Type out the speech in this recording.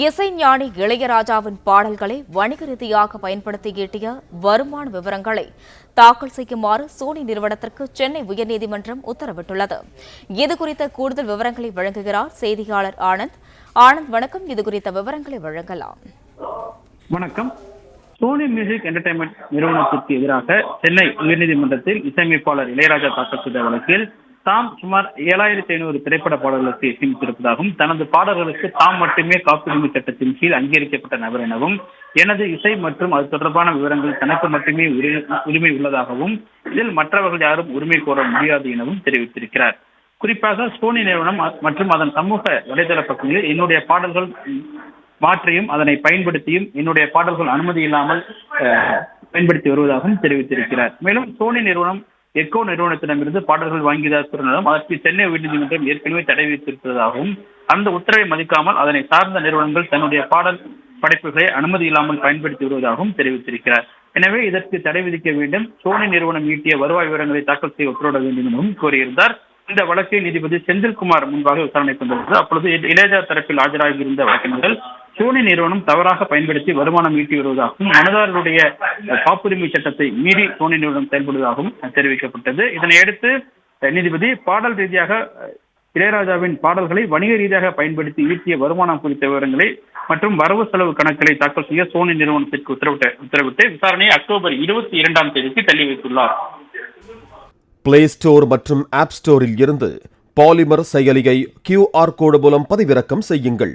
இசைஞானி இளையராஜாவின் பாடல்களை வணிக ரீதியாக பயன்படுத்தி ஈட்டிய வருமான விவரங்களை தாக்கல் செய்யுமாறு சோனி நிறுவனத்திற்கு சென்னை உயர்நீதிமன்றம் உத்தரவிட்டுள்ளது. இதுகுறித்த கூடுதல் விவரங்களை வழங்குகிறார் செய்தியாளர் ஆனந்த். ஆனந்த் வணக்கம். இதுகுறித்த விவரங்களை வழங்கலாம். வணக்கம். சோனி மியூசிக் என்டர்டைன்மெண்ட் நிறுவனத்திற்கு எதிராக சென்னை உயர்நீதிமன்றத்தில் இசையமைப்பாளர் இளையராஜா தாக்கல் செய்த வழக்கில் தாம் சுமார் ஏழாயிரத்தி ஐநூறு திரைப்பட பாடல்களுக்கு இசையமைத்திருப்பதாகவும் தனது பாடல்களுக்கு தாம் மட்டுமே காப்புரிமை சட்டத்தின் கீழ் அங்கீகரிக்கப்பட்ட நபர் எனவும் எனது இசை மற்றும் அது தொடர்பான விவரங்கள் தனக்கு மட்டுமே உரிமை உள்ளதாகவும் இதில் மற்றவர்கள் யாரும் உரிமை கோர முடியாது எனவும் தெரிவித்திருக்கிறார். குறிப்பாக சோனி நிறுவனம் மற்றும் அதன் சமூக வலைதள பக்கங்களில் என்னுடைய பாடல்கள் மாற்றியும் அதனை பயன்படுத்தியும் என்னுடைய பாடல்கள் அனுமதி இல்லாமல் பயன்படுத்தி வருவதாகவும் தெரிவித்திருக்கிறார். மேலும் சோனி நிறுவனம் எக்கோ நிறுவனத்திடமிருந்து பாடல்கள் வாங்கியதாக கூறினாலும் அதற்கு சென்னை உயர்நீதிமன்றம் ஏற்கனவே தடை விதித்திருப்பதாகவும் அந்த உத்தரவை மதிக்காமல் அதனை சார்ந்த நிறுவனங்கள் தன்னுடைய பாடல் படைப்புகளை அனுமதி இல்லாமல் பயன்படுத்தி வருவதாகவும் தெரிவித்திருக்கிறார். எனவே இதற்கு தடை விதிக்க வேண்டும். சோனி நிறுவனம் ஈட்டிய வருவாய் விவரங்களை தாக்கல் செய்ய உத்தரவிட வேண்டும் எனவும் கோரியிருந்தார் இந்த வழக்கை நீதிபதி செந்தில்குமார் முன்பாக விசாரணை கொண்டிருந்தது அப்பொழுது இ- இளையராஜா தரப்பில் ஆஜராகியிருந்த வழக்கறிஞர்கள் சோனி நிறுவனம் தவறாக பயன்படுத்தி வருமானம் ஈட்டி வருவதாகவும் மனதாரருடைய காப்புரிமை சட்டத்தை மீறி சோனி நிறுவனம் செயல்படுவதாகவும் தெரிவிக்கப்பட்டது. இதனையடுத்து நீதிபதி பாடல் ரீதியாக இளையராஜாவின் பாடல்களை வணிக ரீதியாக பயன்படுத்தி ஈட்டிய வருமானம் குறித்த விவரங்களை மற்றும் வரவு செலவு கணக்குகளை தாக்கல் செய்ய சோனி நிறுவனத்திற்கு உத்தரவிட்ட உத்தரவிட்டு விசாரணையை அக்டோபர் இருபத்தி இரண்டாம் தேதிக்கு தள்ளி வைத்துள்ளார். பிளே ஸ்டோர் மற்றும் ஆப் ஸ்டோரில் இருந்து பாலிமர் செயலியை கியூஆர் கோடு மூலம் பதிவிறக்கம் செய்யுங்கள்.